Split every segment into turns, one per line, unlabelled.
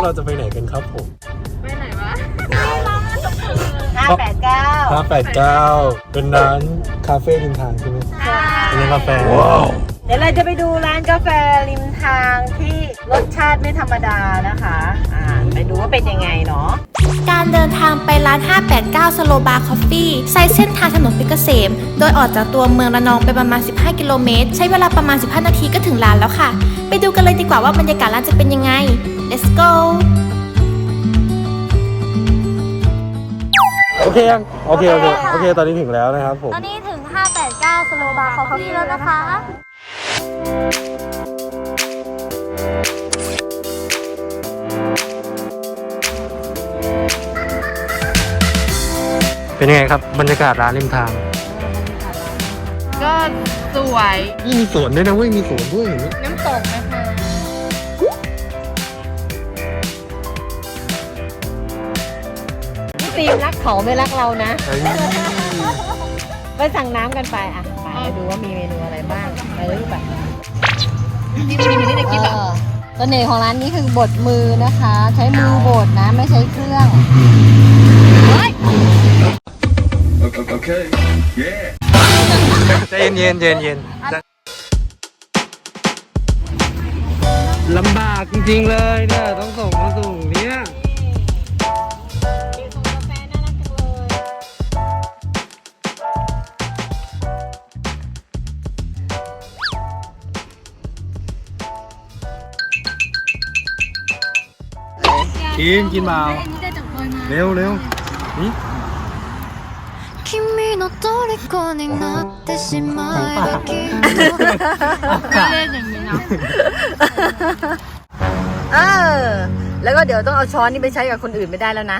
วกเราจะไปไหนกันครับผม
ไปไหนวะ
ห้าแปดเก้า
589 เป็นร้านคาเฟ่ริมทางใช่ไหมเป็นร้านกาแฟ
เดี๋ยวเราจะไปดูร้านกาแฟริมทางที่รสชาติไม่ธรรมดานะคะ อ่า ไปดูว่าเป็นยังไงเนาะ
การเดินทางไปร้าน 589 สโลบาร์คอฟฟี่ใช้เส้นทางถนนเพชรเกษม โดยออกจากตัวเมืองระนองไปประมาณ 15 กิโลเมตร ใช้เวลาประมาณ 15 นาทีก็ถึงร้านแล้วค่ะ ไปดูกันเลยดีกว่าว่าบรรยากาศร้านจะเป็นยังไง let's go
โอเคยังโอเคโอเคโอเค ตอนนี้ถึงแล้วนะครับผม
ตอนนี้ถึง 589 สโลบาร์คอฟฟี่แล้วนะคะ
เป็นยังไงครับ บรรยากาศร้านริมทาง
ก็สวย
นี่มีสวนด้วยนะเว้ย มีสวนด้วยเห็นไหม
น้ำตกนะ
ฟิล์มรักเขาไม่รักเรานะ ไปสั่งน้ำกันไปอะไปดูว่ามีเมนูอะไรบ้างไปเลยลูกไป
นี่มีนี่จะกินแบบ
เน่ของร้านนี้คือบดมือนะคะ ใช้มือบดนะไม่ใช้เครื่อง
Okay. Yeah.
ใจเย็นเย็นเย็นเย็นลำบากจริงๆเลยเนี่ยต้องส่งมาส่งกิน กินเปล่าเร็วเร็วนี่
君の虜になってしまえばきっと
เล่นอย่างนี้นะ
เออ แล้วก็เดี๋ยวต้องเอาช้อนนี่ไปใช้กับคนอื่นไม่ได้แล้วนะ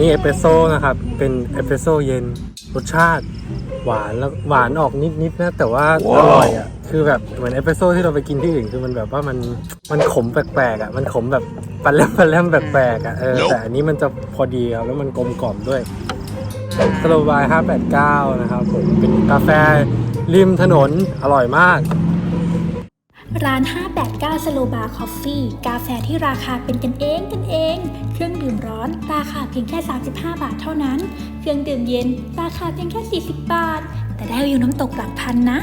นนี้เอสเปรสโซ่นะครับ เป็นเอสเปรสโซ่เย็น รสชาติ หวานแล้วหวานออกนิดๆนะ แต่ว่าอร่อยอะ คือแบบเหมือนเอสเปรสโซ่ที่เราไปกินที่อื่น คือมันแบบว่ามันมันขมแปลกๆอะ มันขมแบบปันแลมปันแลมแปลกๆอะ เออ แต่อันนี้มันจะพอดีครับ แล้วมันกลมกล่อมด้วยสโลบาย 589 นะครับผม เป็นกาแฟริมถนน อร่อยมาก
ร้าน 589 สโลบาร์คอฟฟี่ กาแฟที่ราคาเป็นกันเองกันเองเครื่ องดื่มร้อนราคาเพียงแค่ 35 บาทเท่านั้น เครื่องดื่มเย็นราคาเพียงแค่ 40 บาท แต่ได้วิวน้ำตกหลักพันนะ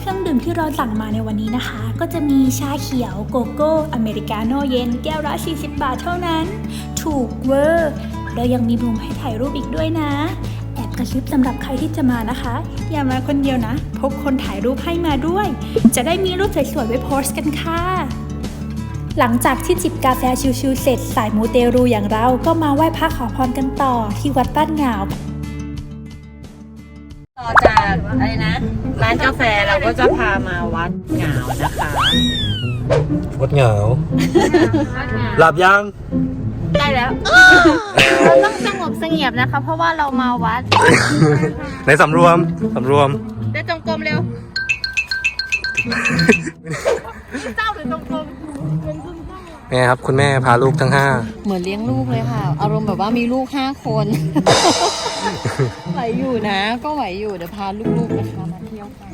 เครื่องดื่มที่เราสั่งมาในวันนี้นะคะ ก็จะมีชาเขียวโกโก้อเมริกาโน่เย็นแก้วละ40 บาทเท่านั้น ถูกเวอร์แล้วยังมีมุมให้ถ่ายรูปอีกด้วยนะแอบกระชิบสำหรับใครที่จะมานะคะ อย่ามาคนเดียวนะพกคนถ่ายรูปให้มาด้วย จะได้มีรูปสวยๆไว้โพสต์กันค่ะ หลังจากที่จิบกาแฟชิวๆเสร็จสายมูเตรูอย่างเราก็มาไหว้พระขอพรกันต่อที่วัดบ้านเหงา
ต่อจากอะไรนะ ร้านกาแฟเราก็จะพามาวัดเหงานะคะ
วดเหงา หลับยัง
ได้แล้ว เราต้องสงบเสงี่ยมนะคะ เพราะว่าเรามาวัด
ในสำรวมสำรวม
เดินจงกรมเร็ว
ไงครับ คุณแม่พาลูกทั้งห้า
เหมือนเลี้ยงลูกเลยค่ะ อารมณ์แบบว่ามีลูกห้าคนไหวอยู่นะ ก็ไหวอยู่เดี๋ยวพาลูกๆนะคะมาเที่ยวกัน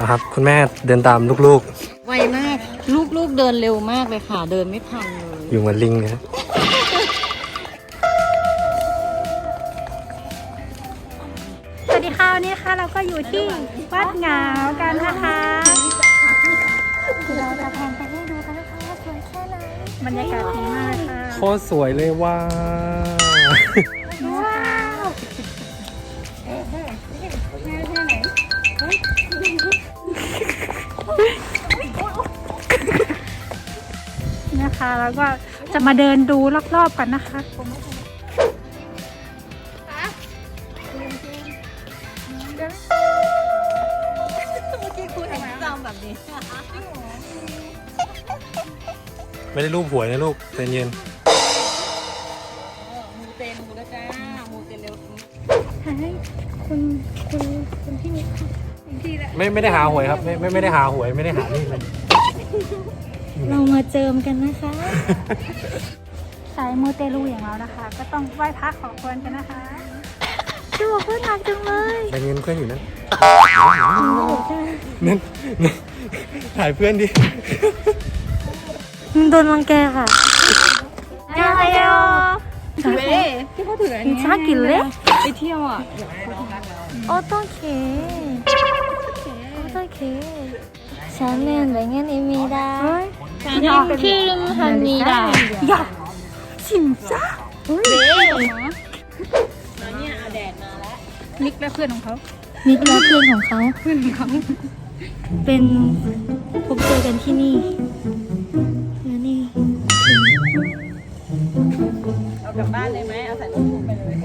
นะครับ คุณแม่เดินตามลูก
ไวมาก ลูกๆเดินเร็วมากเลยค่ะ เดินไม่ทันเลย
ๆ อยู่เหมือนลิงนะ
สวัสดีค่ะวันนี้นะคะเราก็อยู่ที่วัดเหงากันนะคะเราจะแพนไปให้ดูกันนะคะว่าสวยแค่ไหนบรรยากาศดีมากเลยค่ะ
โคตรสวยเลยว่า
นะคะ แล้วก็จะมาเดินดูรอบๆกันนะคะ
จำแบบนี้
ไม่ได้รูปหวยนะลูกใจเย็น
มูเตมูนะจ้ามูเตเร็ว
คุณคุณคุณที่นี่ค่ะที่ละ
ไม่ไม่ได้หาหวยครับ ไม่ไม่ไม่ได้หาหวยไม่ได้หานี่เลย
เรามาเจิมกันนะคะ สายมูเตลูอย่างเรานะคะ ก็ต้องไหว้พระขอพรกันนะคะดูบอกเพื่อนหนักจังเลย
ใจเย็นเพื่อนอยู่นั่นนั่นนั่นถ่ายเพื่อนดิ
โดนรังแกค่ะอะไรอะ
เว้ที่เขาถืออันนี้
ชากินเล็ก
ไปเที่ยวอะ
โอโต้เคโอโต้เคฉันเล่นอะไรเงี้ยนี่มีได้ที่ริมฮันนีได้ อย่าชิมจ้าเฮ้ย
แล้วเนี่ยเอาแดดมาแล้ว
นิกและเพื่อนของเขานิกและเพื่อนของเขา เพื่อนของเขาเป็นพบเจอกันที่นี่และนี่
เอากลับบ้านเลยไหมเอาใส่รถทุกไปเลย
ภ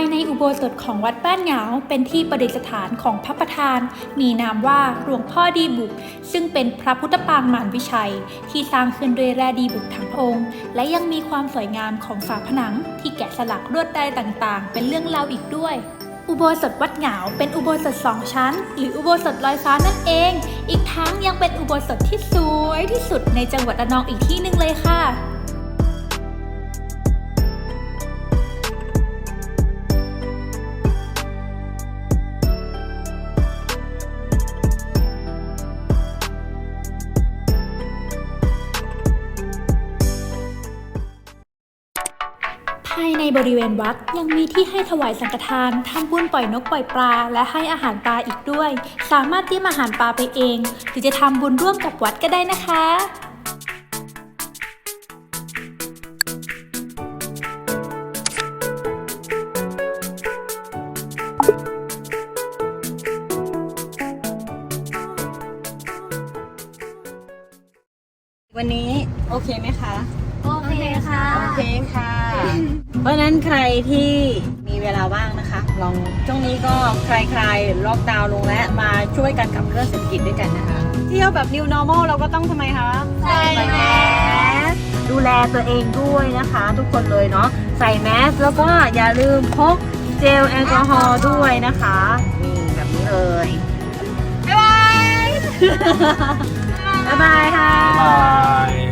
ายในอุโบสถของวัดบ้านเหงาเป็นที่ประดิษฐานของพระประธาน มีนามว่าหลวงพ่อดีบุก ซึ่งเป็นพระพุทธปางมารวิชัย ที่สร้างขึ้นด้วยแร่ดีบุกทั้งองค์ และยังมีความสวยงามของฝาผนัง ที่แกะสลักลวดลายต่างๆ เป็นเรื่องเล่าอีกด้วยอุโบสถวัดเหงาเป็นอุโบสถสองชั้น หรืออุโบสถลอยฟ้านั่นเอง อีกทั้งยังเป็นอุโบสถที่สวยที่สุดในจังหวัดระนองอีกที่หนึ่งเลยค่ะ ในบริเวณวัดยังมีที่ให้ถวายสังฆทานทำบุญปล่อยนกปล่อยปลา และให้อาหารปลาอีกด้วย สามารถเตรียมอาหารปลาไปเอง หรือจะทำบุญร่วมกับวัดก็ได้นะคะ
วันนี้โอเคไหมคะ
คค่ะ
โอเคค่ะ เพราะฉะนั้นใครที่มีเวลาว่างนะคะ ลองช่วงนี้ก็ใครๆล็อกดาวน์ลงและมาช่วยกันกับเครื่องเศรษฐกิจด้วยกันนะคะ เที่ยวแบบ new normal เราก็ต้องทำไมคะ
ใส่แมสดูแลตัวเองด้วยนะคะ ทุกคนเลยเนาะใส่แมสแล้วก็อย่าลืมพกเจลแอลกอฮอล์ด้วยนะคะนี่แบบนี้เลยบ๊ายบาย บ๊ายบายค่ะ
บาย